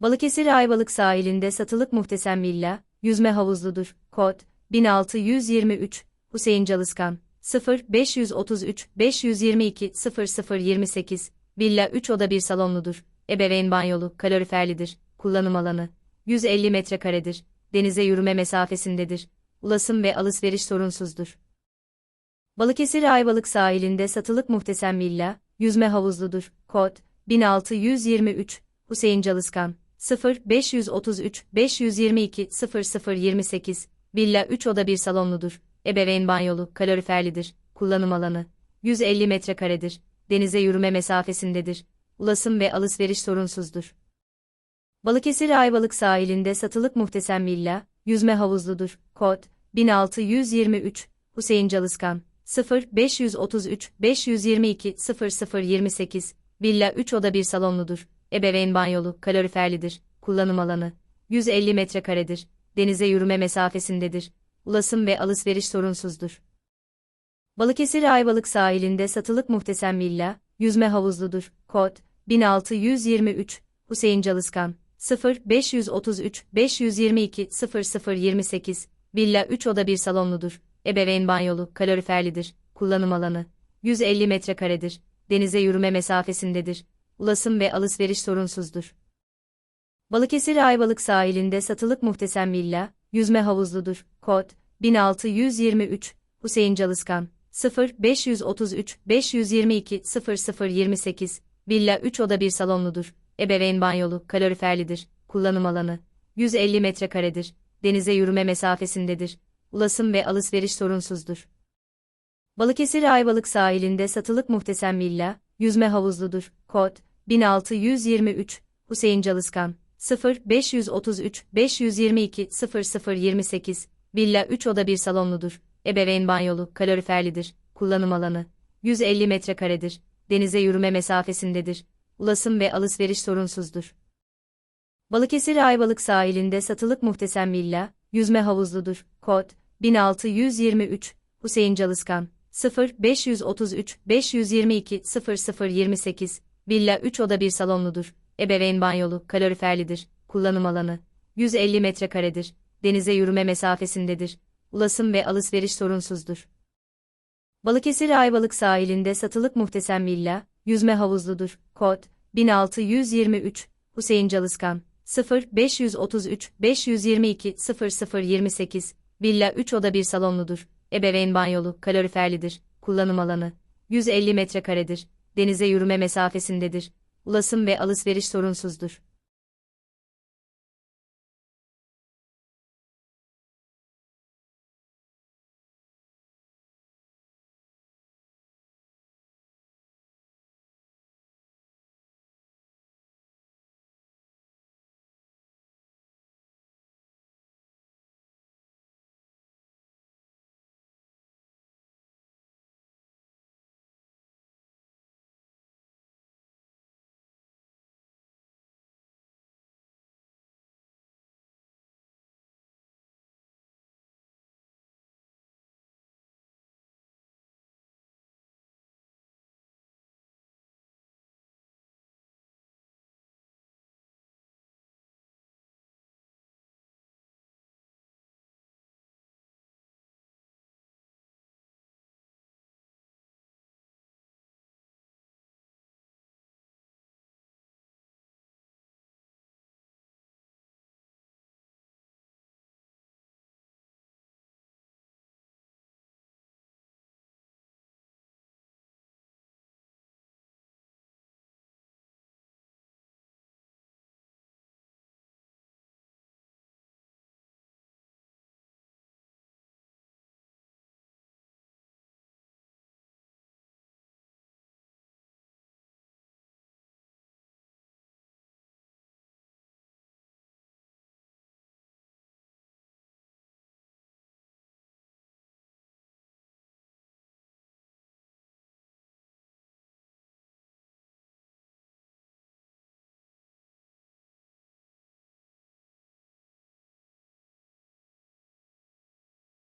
Balıkesir Ayvalık sahilinde satılık muhteşem villa, yüzme havuzludur. Kod 1623 Hüseyin Calıskan 0 533 522 00 28 Villa 3 oda 1 salonludur. Ebeveyn banyolu, kaloriferlidir. Kullanım alanı 150 metrekaredir. Denize yürüme mesafesindedir. Ulaşım ve alışveriş sorunsuzdur. Balıkesir Ayvalık sahilinde satılık muhteşem villa, yüzme havuzludur. Kod 1623 Hüseyin Calıskan 0 533 522 00 28 Villa 3 oda 1 salonludur. Ebeveyn banyolu, kaloriferlidir. Kullanım alanı 150 metrekaredir. Denize yürüme mesafesindedir. Ulaşım ve alışveriş sorunsuzdur. Balıkesir Ayvalık sahilinde satılık muhteşem villa, yüzme havuzludur. Kod 1623 Hüseyin Calıskan 0 533 522 00 28 Villa 3 oda 1 salonludur. Ebeveyn banyolu, kaloriferlidir. Kullanım alanı 150 metrekaredir. Denize yürüme mesafesindedir. Ulaşım ve alışveriş sorunsuzdur. Balıkesir Ayvalık sahilinde satılık muhteşem villa, yüzme havuzludur. Kod 1623 Hüseyin Calıskan 0 533 522 00 28 Villa 3 oda 1 salonludur. Ebeveyn banyolu, kaloriferlidir. Kullanım alanı 150 metrekaredir. Denize yürüme mesafesindedir. Ulaşım ve alışveriş sorunsuzdur. Balıkesir Ayvalık sahilinde satılık muhteşem villa, yüzme havuzludur. Kod 1623 Hüseyin Calıskan 0 533 522 00 28 Villa 3 oda 1 salonludur. Ebeveyn banyolu, kaloriferlidir. Kullanım alanı 150 metrekaredir. Denize yürüme mesafesindedir. Ulaşım ve alışveriş sorunsuzdur. Balıkesir Ayvalık sahilinde satılık muhteşem villa, yüzme havuzludur. Kod 1623 Hüseyin Calıskan 0 533 522 00 28 Villa 3 oda 1 salonludur. Ebeveyn banyolu, kaloriferlidir. Kullanım alanı 150 metrekaredir. Denize yürüme mesafesindedir. Ulaşım ve alışveriş sorunsuzdur. Balıkesir Ayvalık sahilinde satılık muhteşem villa, yüzme havuzludur. Kod 1623 Hüseyin Calıskan 0 533 522 00 28 Villa 3 oda 1 salonludur. Ebeveyn banyolu, kaloriferlidir. Kullanım alanı 150 metrekaredir. Denize yürüme mesafesindedir. Ulaşım ve alışveriş sorunsuzdur. Balıkesir Ayvalık sahilinde satılık muhteşem villa, yüzme havuzludur. Kod 1623 Hüseyin Calıskan 0 533 522 00 28 Villa 3 oda 1 salonludur. Ebeveyn banyolu, kaloriferlidir. Kullanım alanı 150 metrekaredir. Denize yürüme mesafesindedir. Ulaşım ve alışveriş sorunsuzdur.